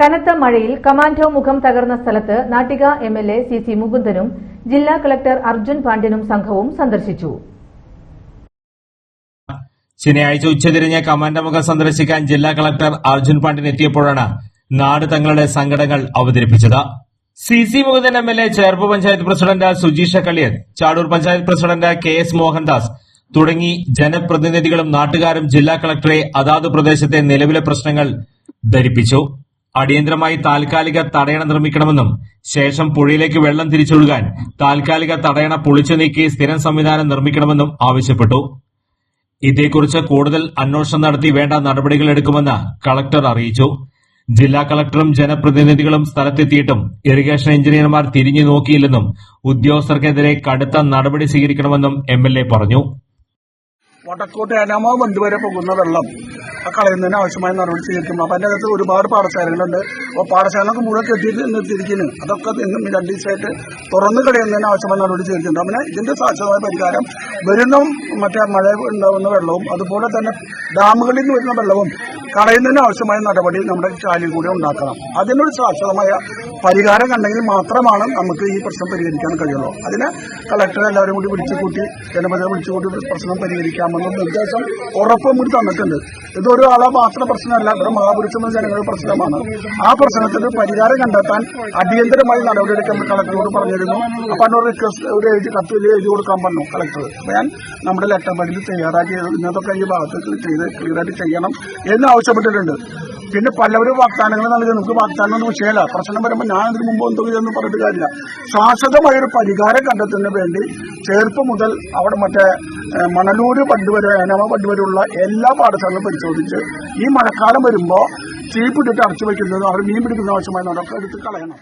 കനത്ത മഴയിൽ കമാൻഡോ മുഖം തകർന്ന സ്ഥലത്ത് Nattika M L A C C മുകുന്ദനും ജില്ലാ കളക്ടർ അർജുൻ പാണ്ഡ്യനും സംഘവും സന്ദർശിച്ചു. ശനിയാഴ്ച കമാൻഡോ മുഖം സന്ദർശിക്കാൻ ജില്ലാ കളക്ടർ അർജുൻ പാണ്ഡ്യൻ എത്തിയപ്പോഴാണ് നാട് തങ്ങളുടെ സങ്കടങ്ങൾ അവതരിപ്പിച്ചത്. C C Mukundan M L A Cherpu panchayat president Sujeesha Kaliyan Chazhoor panchayat president K S Mohandas തുടങ്ങി ജനപ്രതിനിധികളും നാട്ടുകാരും ജില്ലാ കളക്ടറെ അതാത് പ്രദേശത്തെ നിലവിലെ പ്രശ്നങ്ങൾ ധരിപ്പിച്ചു. അടിയന്തരമായി താൽക്കാലിക തടയണ നിർമ്മിക്കണമെന്നും ശേഷം പുഴയിലേക്ക് വെള്ളം തിരിച്ചൊഴുകാൻ താൽക്കാലിക തടയണ പൊളിച്ചു നീക്കി സ്ഥിരം സംവിധാനം നിർമ്മിക്കണമെന്നും ആവശ്യപ്പെട്ടു. ഇതേക്കുറിച്ച് കൂടുതൽ അന്വേഷണം നടത്തി വേണ്ട നടപടികൾ എടുക്കുമെന്ന് കളക്ടർ അറിയിച്ചു. ജില്ലാ കളക്ടറും ജനപ്രതിനിധികളും സ്ഥലത്തെത്തിയിട്ടും ഇറിഗേഷൻ എഞ്ചിനീയർമാർ തിരിഞ്ഞു നോക്കിയില്ലെന്നും ഉദ്യോഗസ്ഥർക്കെതിരെ കടുത്ത നടപടി സ്വീകരിക്കണമെന്നും എം പറഞ്ഞു. വടക്കോട്ട് ഏനാമോ ബന്ധു വരെ പോകുന്ന വെള്ളം കളയുന്നതിന് ആവശ്യമായ നടപടി സ്വീകരിക്കും. അപ്പം അതിന്റെ അകത്ത് ഒരുപാട് പാഠശാലകളുണ്ട് അപ്പോൾ പാഠശാലകളൊക്കെ മുഴുവൻ കെട്ടിയിട്ട് നിർത്തിയിരിക്കുന്നു. അതൊക്കെ ഇന്നും രണ്ട് ദിവസമായിട്ട് തുറന്നു കളയുന്നതിന് ആവശ്യമായ നടപടി സ്വീകരിക്കുന്നു അങ്ങനെ ഇതിന്റെ ശാശ്വതമായ പരിഹാരം വരുന്ന മറ്റേ മഴ ഉണ്ടാകുന്ന വെള്ളവും അതുപോലെ തന്നെ ഡാമുകളിൽ നിന്ന് വരുന്ന വെള്ളവും കളയുന്നതിന് ആവശ്യമായ നടപടി നമ്മുടെ ചാലിൽ കൂടി ഉണ്ടാക്കണം. അതിനൊരു ശാശ്വതമായ പരിഹാരം കണ്ടെങ്കിൽ മാത്രമാണ് നമുക്ക് ഈ പ്രശ്നം പരിഹരിക്കാൻ കഴിയുള്ളൂ. അതിന് കളക്ടർ എല്ലാവരും കൂടി വിളിച്ചു കൂട്ടി ജനപ്രതിനിധികളെ വിളിച്ചു കൂട്ടി പ്രശ്നം പരിഹരിക്കാമെന്ന നിർദ്ദേശം ഉറപ്പും കൂടി തന്നിട്ടുണ്ട്. ഇതൊരു ആളെ മാത്രം പ്രശ്നമല്ല ഇവിടെ മഹാപുരുഷമെന്ന ജനങ്ങളുടെ പ്രശ്നമാണ്. ആ പ്രശ്നത്തിന് പരിഹാരം കണ്ടെത്താൻ അടിയന്തരമായി നടപടിയെടുക്കാൻ കളക്ടറോട് പറഞ്ഞിരുന്നു. അപ്പൊ അതിനോട് റിക്വസ്റ്റ് ഒരു എഴുതി കത്തിൽ എഴുതി കൊടുക്കാൻ പറഞ്ഞു കളക്ടർ അപ്പൊ ഞാൻ നമ്മുടെ ലെറ്റർ പടിയിൽ തയ്യാറാക്കി ഇന്നതൊക്കെ ഈ ഭാഗത്ത് ചെയ്ത് ക്ലിയറായിട്ട് ചെയ്യണം എന്ന് ആവശ്യപ്പെട്ടിട്ടുണ്ട് പിന്നെ പലവരും വാഗ്ദാനങ്ങൾ നൽകി നമുക്ക് വാഗ്ദാനം ഒന്നും വിഷയമല്ല പ്രശ്നം വരുമ്പോൾ ഞാൻ ഇതിന് മുമ്പ് എന്തോ ഇതൊന്നും പറഞ്ഞിട്ട് കാര്യമില്ല. ശാശ്വതമായൊരു പരിഹാരം കണ്ടെത്തുന്നതിന് വേണ്ടി ചേർപ്പ് മുതൽ അവിടെ മറ്റേ മണലൂര് പണ്ട് വരെ ഏനാമ പണ്ട് വരെയുള്ള എല്ലാ പാഠശാലകളും പരിശോധിച്ച് ഈ മഴക്കാലം വരുമ്പോൾ ചീപ്പിട്ടിട്ട് അടച്ചു വയ്ക്കുന്നതും അവർ മീൻ പിടിക്കുന്ന ആവശ്യമായ നടക്കുക എടുത്ത് കളയണം.